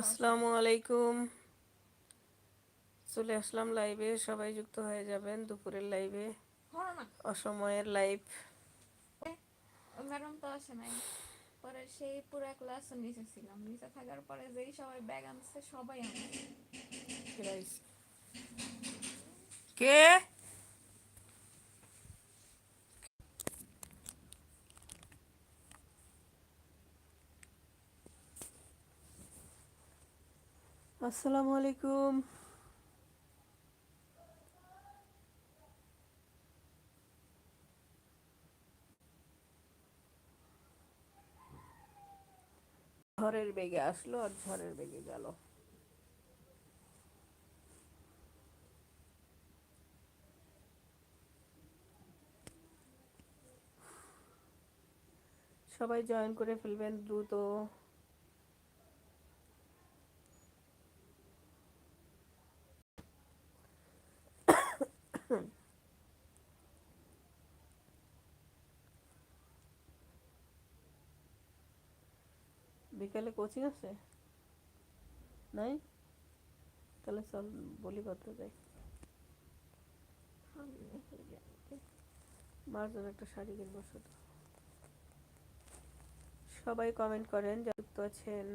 আসসালামু আলাইকুম। চলে আসলাম লাইভে সবাই যুক্ত হয়ে যাবেন দুপুরের লাইভে না? অসময়ের লাইভ ম্যাডাম তো আসে নাই। পরে সেই পুরো ক্লাস নিচে ছিলাম। নিচে থাকার পরে যেই সবাই ব্যাগ আনছে সবাই আনছে। কে? আসসালামু আলাইকুম। ঝড়ের বেগে আসলো আর ঝড়ের বেগে গেল। সবাই জয়েন করে ফেলবেন দ্রুত। বিকালে কোচিং আছে? নাই? তাহলে চল, বলি করতে যাই। মার জন্য একটা শাড়ি কিনবো শুধু। সবাই কমেন্ট করেন যুক্ত আছেন।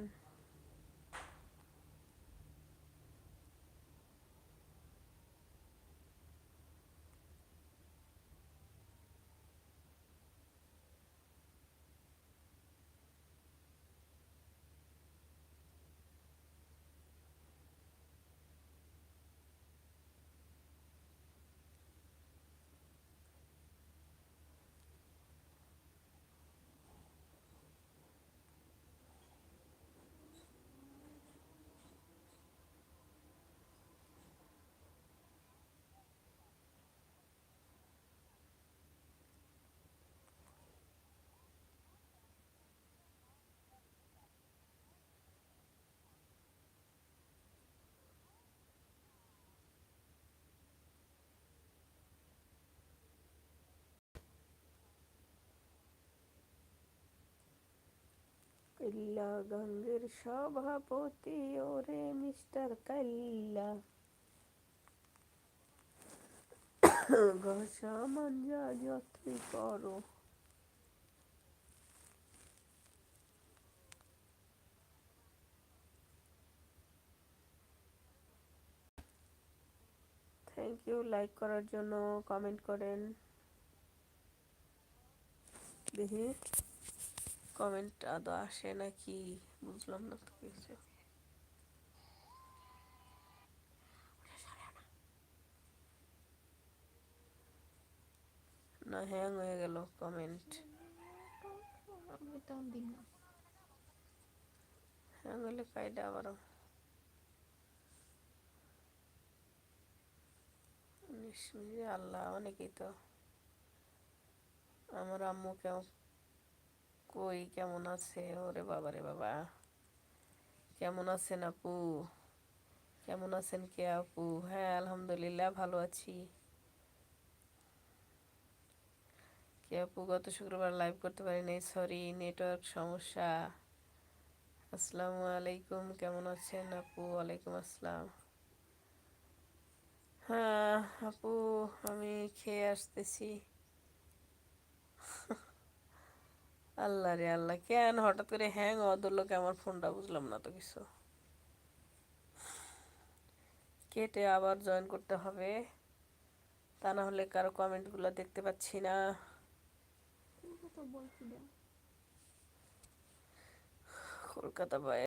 কাল্লা গাঙ্গের সভাপতি ওরে মিস্টার কাল্লা ঘষা মাঞ্জা যতই করো থ্যাংক ইউ লাইক করার জন্য কমেন্ট করেন। দেখি। কমেন্ট আদৌ আসে নাকি? বুঝলাম না তো কিছু। না হ্যাং হয়ে গেল কমেন্ট হ্যাং হলে কাইডা আবারও। আল্লাহ অনেকেই তো। আমার আম্মু কেমন কই কেমন আছে ওরে বাবা রে বাবা কেমন আছেন আপু কেমন আছেন কে আপু হ্যাঁ আলহামদুলিল্লাহ ভালো আছি কে আপু গত শুক্রবার লাইভ করতে পারিনি সরি নেটওয়ার্ক সমস্যা। আসসালামু আলাইকুম, কেমন আছেন আপু ওয়ালাইকুম আসসালাম। হ্যাঁ আপু আমি খেয়ে আসতেছি। আল্লাহ রে আল্লাহ কেন হঠাৎ করে হ্যাং অদল আমার ফোনটা বুঝলাম না তো কিছু। কেটে আবার জয়েন করতে হবে। তা না হলে কারও কমেন্টগুলো দেখতে পাচ্ছি না। কলকাতা বাই